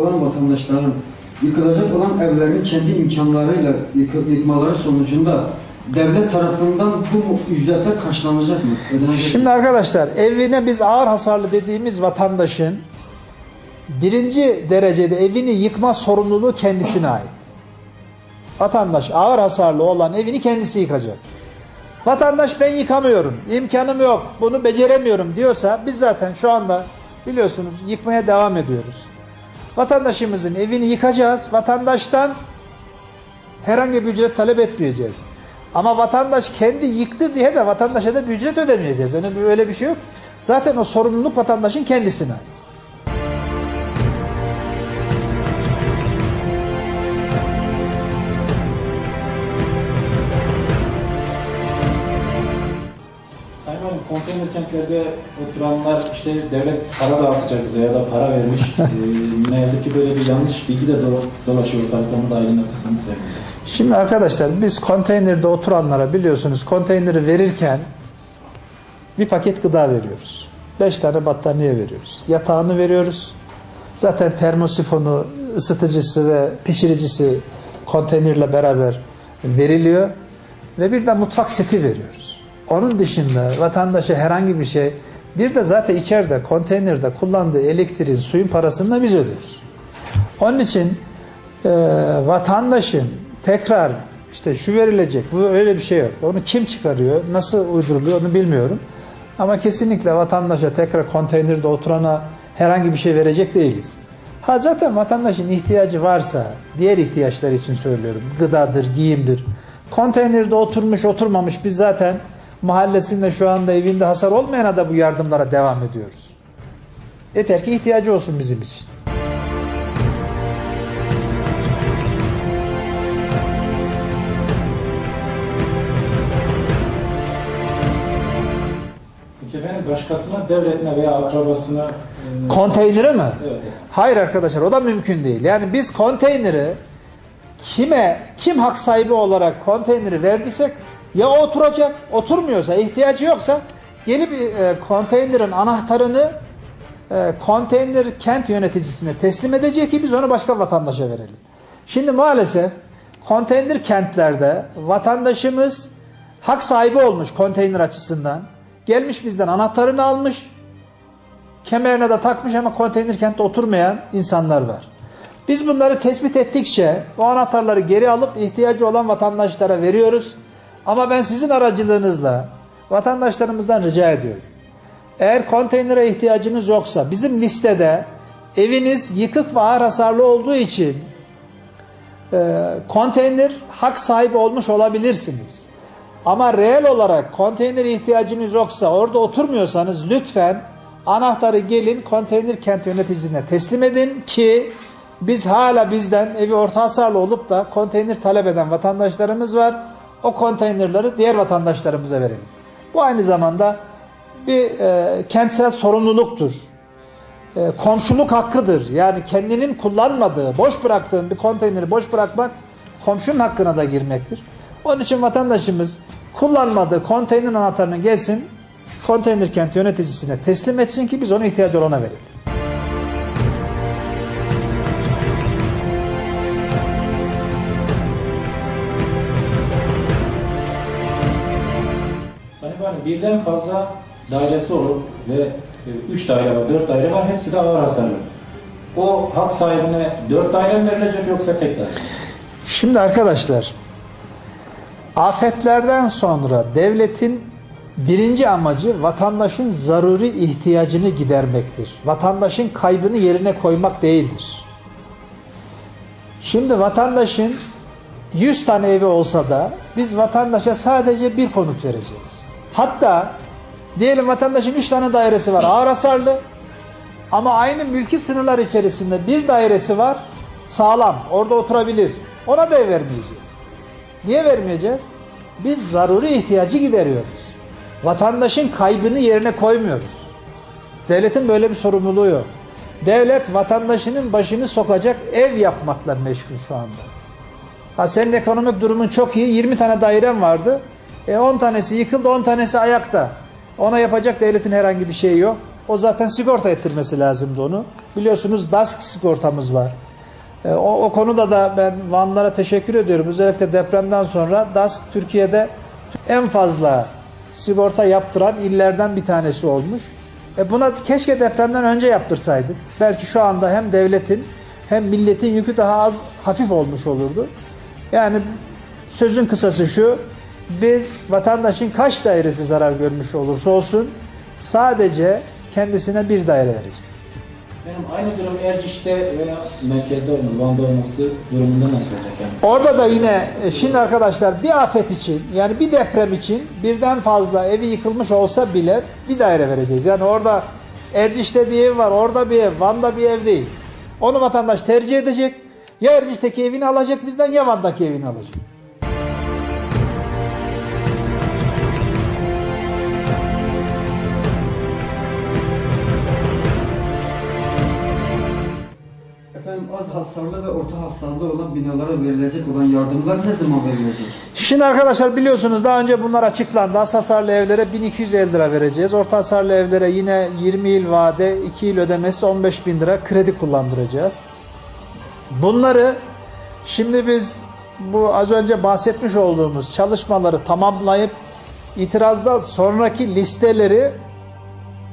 olan vatandaşların yıkılacak olan evlerini kendi imkanlarıyla yıkı- yıkmaları sonucunda devlet tarafından bu ücretler karşılanacak mı? Ödenecek mi? Şimdi arkadaşlar evine biz ağır hasarlı dediğimiz vatandaşın birinci derecede evini yıkma sorumluluğu kendisine ait. Vatandaş ağır hasarlı olan evini kendisi yıkacak. Vatandaş ben yıkamıyorum, imkanım yok, bunu beceremiyorum diyorsa biz zaten şu anda biliyorsunuz yıkmaya devam ediyoruz. Vatandaşımızın evini yıkacağız. Vatandaştan herhangi bir ücret talep etmeyeceğiz. Ama vatandaş kendi yıktı diye de vatandaşa da bir ücret ödemeyeceğiz. Öyle bir, öyle bir şey yok. Zaten o sorumluluk vatandaşın kendisine ait. Konteyner kentlerde oturanlar işte devlet para dağıtacak bize ya da para vermiş. Ee, ne yazık ki böyle bir yanlış bilgi de do- dolaşıyor ortalıkta. Onu da aydınlatırsanız sevinirim. Şimdi arkadaşlar biz konteynerde oturanlara biliyorsunuz konteyneri verirken bir paket gıda veriyoruz. Beş tane battaniye veriyoruz. Yatağını veriyoruz. Zaten termosifonu, ısıtıcısı ve pişiricisi konteynerle beraber veriliyor. Ve bir de mutfak seti veriyoruz. Onun dışında vatandaşa herhangi bir şey bir de zaten içeride konteynerde kullandığı elektriğin, suyun parasını da biz ödüyoruz. Onun için e, vatandaşın tekrar işte şu verilecek, bu öyle bir şey yok. Onu kim çıkarıyor, nasıl uyduruluyor onu bilmiyorum. Ama kesinlikle vatandaşa tekrar konteynerde oturana herhangi bir şey verecek değiliz. Ha zaten vatandaşın ihtiyacı varsa, diğer ihtiyaçlar için söylüyorum, gıdadır, giyimdir. Konteynerde oturmuş, oturmamış biz zaten mahallesinde şu anda evinde hasar olmayana da bu yardımlara devam ediyoruz. Yeter ki ihtiyacı olsun bizim için. Efendim başkasına, devletine veya akrabasına e, Konteyneri mi? Evet. Hayır arkadaşlar o da mümkün değil. Yani biz konteyneri kime kim hak sahibi olarak konteyneri verdiysek ya oturacak, oturmuyorsa, ihtiyacı yoksa gelip e, konteynerin anahtarını e, konteyner kent yöneticisine teslim edecek ki biz onu başka vatandaşa verelim. Şimdi maalesef konteyner kentlerde vatandaşımız hak sahibi olmuş konteyner açısından. Gelmiş bizden anahtarını almış, kemerine de takmış ama konteyner kentte oturmayan insanlar var. Biz bunları tespit ettikçe o anahtarları geri alıp ihtiyacı olan vatandaşlara veriyoruz. Ama ben sizin aracılığınızla vatandaşlarımızdan rica ediyorum. Eğer konteynere ihtiyacınız yoksa bizim listede eviniz yıkık ve ağır hasarlı olduğu için e, konteyner hak sahibi olmuş olabilirsiniz. Ama reel olarak konteyner ihtiyacınız yoksa orada oturmuyorsanız lütfen anahtarı gelin konteyner kent yöneticisine teslim edin ki biz hala bizden evi orta hasarlı olup da konteyner talep eden vatandaşlarımız var. O konteynerleri diğer vatandaşlarımıza verelim. Bu aynı zamanda bir e, kentsel sorumluluktur. E, komşuluk hakkıdır. Yani kendinin kullanmadığı, boş bıraktığın bir konteyneri boş bırakmak komşunun hakkına da girmektir. Onun için vatandaşımız kullanmadığı konteyner anahtarını gelsin, konteyner kent yöneticisine teslim etsin ki biz ona ihtiyacı olana verelim. Birden fazla dairesi olup ve 3 daire var, 4 daire var. Hepsi de ağır hasarlı. O hak sahibine 4 daire mi verilecek yoksa tek daire? Şimdi arkadaşlar, afetlerden sonra devletin birinci amacı vatandaşın zaruri ihtiyacını gidermektir. Vatandaşın kaybını yerine koymak değildir. Şimdi vatandaşın 100 tane evi olsa da biz vatandaşa sadece bir konut vereceğiz. Hatta diyelim vatandaşın 3 tane dairesi var ağır hasarlı ama aynı mülki sınırlar içerisinde bir dairesi var sağlam orada oturabilir. Ona da ev vermeyeceğiz. Niye vermeyeceğiz? Biz zaruri ihtiyacı gideriyoruz. Vatandaşın kaybını yerine koymuyoruz. Devletin böyle bir sorumluluğu yok. Devlet vatandaşının başını sokacak ev yapmakla meşgul şu anda. Ha senin ekonomik durumun çok iyi. 20 tane dairen vardı. E 10 tanesi yıkıldı, 10 tanesi ayakta. Ona yapacak devletin herhangi bir şeyi yok. O zaten sigorta ettirmesi lazımdı onu. Biliyorsunuz DASK sigortamız var. E, o, o konuda da ben Vanlara teşekkür ediyorum. Özellikle depremden sonra DASK Türkiye'de en fazla sigorta yaptıran illerden bir tanesi olmuş. E buna keşke depremden önce yaptırsaydık. Belki şu anda hem devletin hem milletin yükü daha az hafif olmuş olurdu. Yani sözün kısası şu. Biz vatandaşın kaç dairesi zarar görmüş olursa olsun sadece kendisine bir daire vereceğiz. Benim aynı durum Erciş'te veya merkezde olması, Van'da olması durumunda nasıl olacak yani? Orada da yine e, şimdi arkadaşlar bir afet için yani bir deprem için birden fazla evi yıkılmış olsa bile bir daire vereceğiz. Yani orada Erciş'te bir ev var, orada bir ev, Van'da bir ev değil. Onu vatandaş tercih edecek. Ya Erciş'teki evini alacak bizden ya Van'daki evini alacak. Az hasarlı ve orta hasarlı olan binalara verilecek olan yardımlar ne zaman verilecek? Şimdi arkadaşlar biliyorsunuz daha önce bunlar açıklandı. Az hasarlı evlere 1250 lira vereceğiz. Orta hasarlı evlere yine 20 yıl vade, 2 yıl ödemesi 15 bin lira kredi kullandıracağız. Bunları şimdi biz bu az önce bahsetmiş olduğumuz çalışmaları tamamlayıp itirazda sonraki listeleri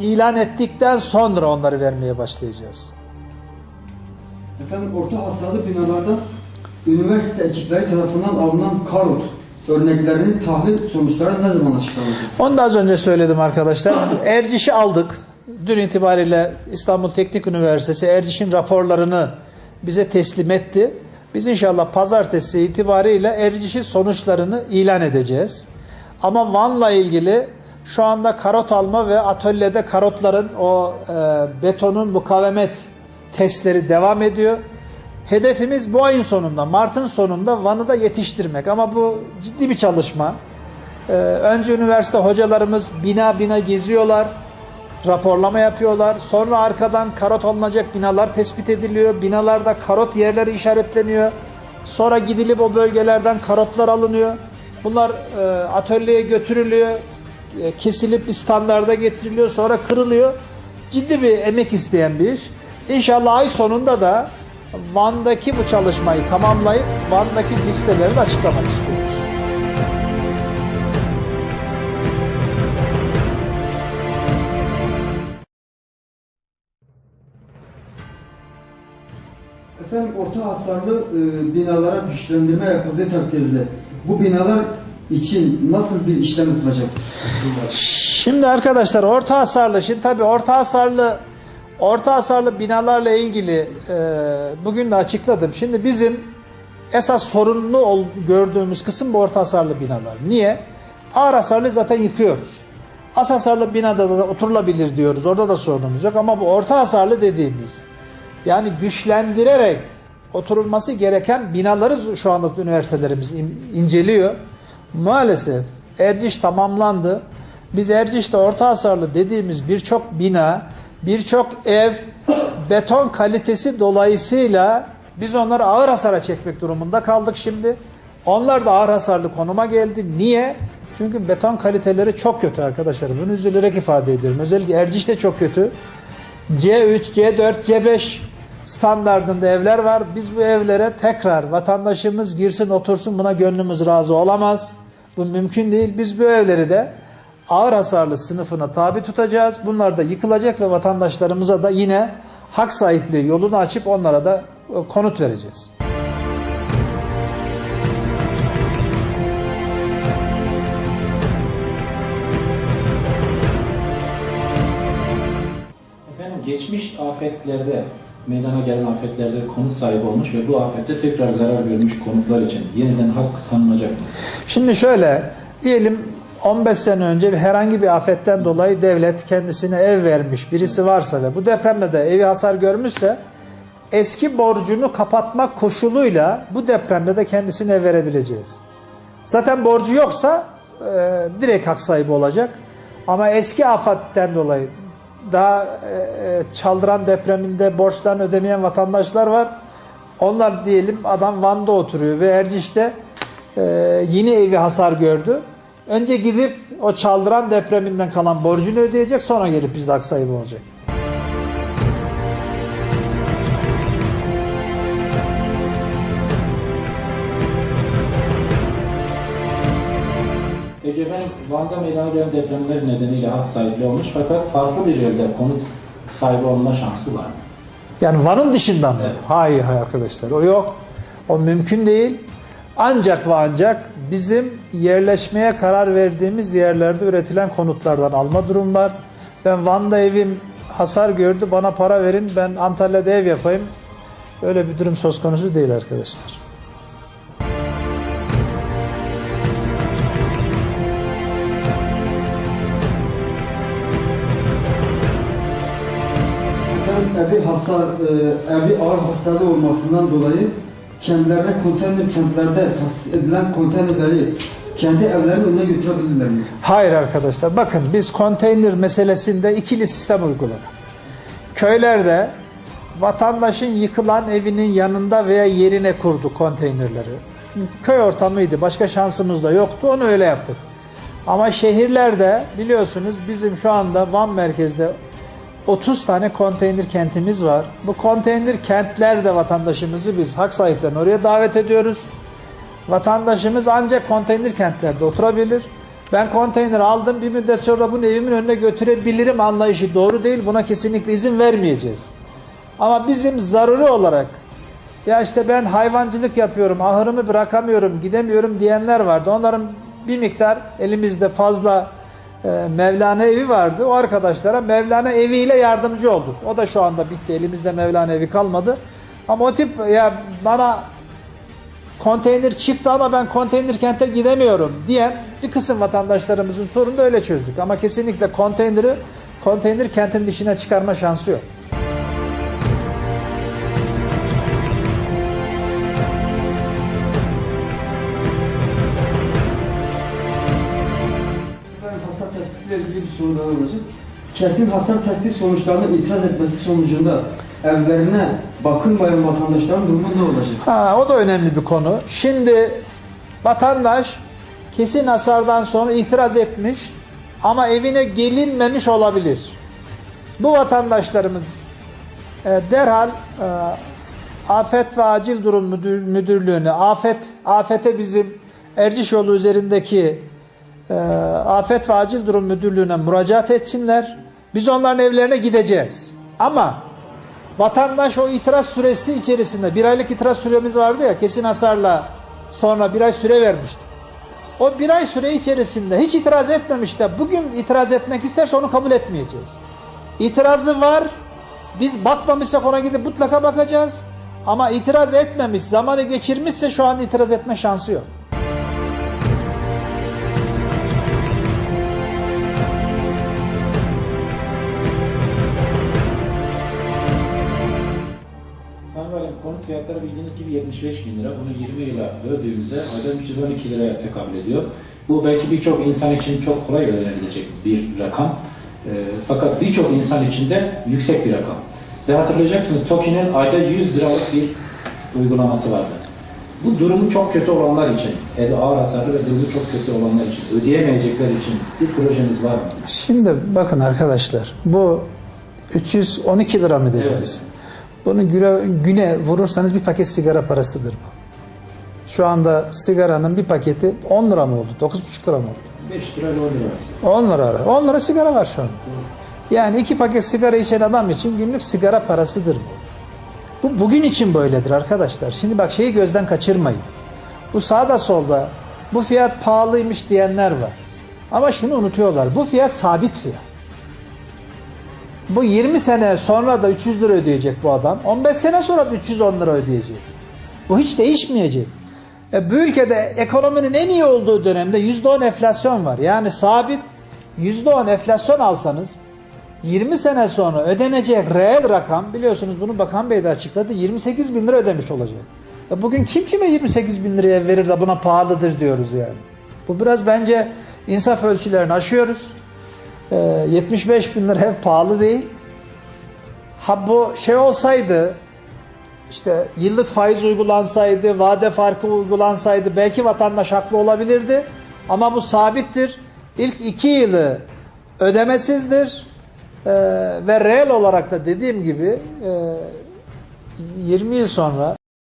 ilan ettikten sonra onları vermeye başlayacağız. Efendim orta hasarlı binalarda üniversite ekipleri tarafından alınan karot örneklerinin tahlil sonuçları ne zaman açıklanacak? Onu da az önce söyledim arkadaşlar. Erciş'i aldık. Dün itibariyle İstanbul Teknik Üniversitesi Erciş'in raporlarını bize teslim etti. Biz inşallah pazartesi itibariyle Erciş'in sonuçlarını ilan edeceğiz. Ama Van'la ilgili şu anda karot alma ve atölyede karotların o e, betonun mukavemet testleri devam ediyor. Hedefimiz bu ayın sonunda, Mart'ın sonunda Van'ı da yetiştirmek. Ama bu ciddi bir çalışma. Ee, önce üniversite hocalarımız bina bina geziyorlar, raporlama yapıyorlar. Sonra arkadan karot alınacak binalar tespit ediliyor. Binalarda karot yerleri işaretleniyor. Sonra gidilip o bölgelerden karotlar alınıyor. Bunlar e, atölyeye götürülüyor, e, kesilip bir standarda getiriliyor, sonra kırılıyor. Ciddi bir emek isteyen bir iş. İnşallah ay sonunda da Van'daki bu çalışmayı tamamlayıp Van'daki listeleri de açıklamak istiyoruz. Efendim orta hasarlı e, binalara güçlendirme yapıldığı takdirde bu binalar için nasıl bir işlem yapılacak? Şimdi arkadaşlar orta hasarlı şimdi tabii orta hasarlı orta hasarlı binalarla ilgili e, bugün de açıkladım. Şimdi bizim esas sorunlu ol, gördüğümüz kısım bu orta hasarlı binalar. Niye? Ağır hasarlı zaten yıkıyoruz. Az hasarlı binada da oturulabilir diyoruz. Orada da sorunumuz yok ama bu orta hasarlı dediğimiz yani güçlendirerek oturulması gereken binaları şu anda üniversitelerimiz in- inceliyor. Maalesef Erciş tamamlandı. Biz Erciş'te orta hasarlı dediğimiz birçok bina, birçok ev beton kalitesi dolayısıyla biz onları ağır hasara çekmek durumunda kaldık şimdi. Onlar da ağır hasarlı konuma geldi. Niye? Çünkü beton kaliteleri çok kötü arkadaşlar. Bunu üzülerek ifade ediyorum. Özellikle Erciş de çok kötü. C3, C4, C5 standartında evler var. Biz bu evlere tekrar vatandaşımız girsin otursun buna gönlümüz razı olamaz. Bu mümkün değil. Biz bu evleri de ağır hasarlı sınıfına tabi tutacağız. Bunlar da yıkılacak ve vatandaşlarımıza da yine hak sahipliği yolunu açıp onlara da e, konut vereceğiz. Efendim geçmiş afetlerde, meydana gelen afetlerde konut sahibi olmuş ve bu afette tekrar zarar görmüş konutlar için yeniden hak tanınacak mı? Şimdi şöyle diyelim 15 sene önce herhangi bir afetten dolayı devlet kendisine ev vermiş birisi varsa ve bu depremde de evi hasar görmüşse eski borcunu kapatmak koşuluyla bu depremde de kendisine ev verebileceğiz. Zaten borcu yoksa e, direkt hak sahibi olacak. Ama eski afatten dolayı daha e, e, çaldıran depreminde borçlarını ödemeyen vatandaşlar var. Onlar diyelim adam Van'da oturuyor ve Erciş'te e, yeni evi hasar gördü. Önce gidip o çaldıran depreminden kalan borcunu ödeyecek sonra gelip bizde hak sahibi olacak. Peki efendim Van'da meydana gelen depremler nedeniyle hak sahibi olmuş fakat farklı bir yerde konut sahibi olma şansı var mı? Yani Van'ın dışından mı? Hayır hayır arkadaşlar o yok. O mümkün değil. Ancak ve ancak bizim yerleşmeye karar verdiğimiz yerlerde üretilen konutlardan alma durum var. Ben Van'da evim hasar gördü bana para verin ben Antalya'da ev yapayım. Öyle bir durum söz konusu değil arkadaşlar. Evi hasar, e, evi ağır hasarlı olmasından dolayı kendilerine konteyner kentlerde tahsis edilen konteynerleri kendi evlerinin önüne götürebilirler mi? Hayır arkadaşlar bakın biz konteyner meselesinde ikili sistem uyguladık. Köylerde vatandaşın yıkılan evinin yanında veya yerine kurdu konteynerleri. Köy ortamıydı başka şansımız da yoktu onu öyle yaptık. Ama şehirlerde biliyorsunuz bizim şu anda Van merkezde 30 tane konteyner kentimiz var. Bu konteyner kentlerde vatandaşımızı biz hak sahiplerini oraya davet ediyoruz. Vatandaşımız ancak konteyner kentlerde oturabilir. Ben konteyner aldım bir müddet sonra bunu evimin önüne götürebilirim anlayışı doğru değil. Buna kesinlikle izin vermeyeceğiz. Ama bizim zaruri olarak ya işte ben hayvancılık yapıyorum, ahırımı bırakamıyorum, gidemiyorum diyenler vardı. Onların bir miktar elimizde fazla e, Mevlana evi vardı. O arkadaşlara Mevlana eviyle yardımcı olduk. O da şu anda bitti. Elimizde Mevlana evi kalmadı. Ama o tip ya bana konteyner çıktı ama ben konteyner kente gidemiyorum diyen bir kısım vatandaşlarımızın sorunu öyle çözdük. Ama kesinlikle konteyneri konteyner kentin dışına çıkarma şansı yok. Kesin hasar tespit sonuçlarına itiraz etmesi sonucunda evlerine bakılmayan vatandaşların durumu ne olacak? Ha, o da önemli bir konu. Şimdi vatandaş kesin hasardan sonra itiraz etmiş ama evine gelinmemiş olabilir. Bu vatandaşlarımız e, derhal e, Afet ve Acil Durum Müdür, Müdürlüğü'ne, afet afete bizim Erciş yolu üzerindeki e, Afet ve Acil Durum Müdürlüğü'ne müracaat etsinler. Biz onların evlerine gideceğiz. Ama vatandaş o itiraz süresi içerisinde bir aylık itiraz süremiz vardı ya kesin hasarla sonra bir ay süre vermişti. O bir ay süre içerisinde hiç itiraz etmemiş de bugün itiraz etmek isterse onu kabul etmeyeceğiz. İtirazı var. Biz bakmamışsak ona gidip mutlaka bakacağız. Ama itiraz etmemiş, zamanı geçirmişse şu an itiraz etme şansı yok. Konut fiyatları bildiğiniz gibi 75 bin lira. Bunu 20 yıla böldüğümüzde ayda 312 liraya tekabül ediyor. Bu belki birçok insan için çok kolay öğrenebilecek bir rakam. Ee, fakat birçok insan için de yüksek bir rakam. Ve hatırlayacaksınız TOKİ'nin ayda 100 liralık bir uygulaması vardı. Bu durumu çok kötü olanlar için, evi ağır hasarlı ve durumu çok kötü olanlar için, ödeyemeyecekler için bir projeniz var mı? Şimdi bakın arkadaşlar bu 312 lira mı dediniz? Bunu güne, güne vurursanız bir paket sigara parasıdır bu. Şu anda sigaranın bir paketi 10 lira mı oldu? 9,5 lira mı oldu? 5 lira ile 10 lira arası. 10 lira. 10 lira sigara var şu anda. Yani iki paket sigara içen adam için günlük sigara parasıdır bu. Bu bugün için böyledir arkadaşlar. Şimdi bak şeyi gözden kaçırmayın. Bu sağda solda bu fiyat pahalıymış diyenler var. Ama şunu unutuyorlar. Bu fiyat sabit fiyat. Bu 20 sene sonra da 300 lira ödeyecek bu adam. 15 sene sonra da 310 lira ödeyecek. Bu hiç değişmeyecek. E, bu ülkede ekonominin en iyi olduğu dönemde %10 enflasyon var. Yani sabit %10 enflasyon alsanız 20 sene sonra ödenecek reel rakam biliyorsunuz bunu Bakan Bey de açıkladı 28 bin lira ödemiş olacak. E bugün kim kime 28 bin liraya verir de buna pahalıdır diyoruz yani. Bu biraz bence insaf ölçülerini aşıyoruz. E, 75 bin lira ev pahalı değil. Ha bu şey olsaydı işte yıllık faiz uygulansaydı, vade farkı uygulansaydı belki vatandaş haklı olabilirdi. Ama bu sabittir. İlk iki yılı ödemesizdir. Ee, ve reel olarak da dediğim gibi e, 20 yıl sonra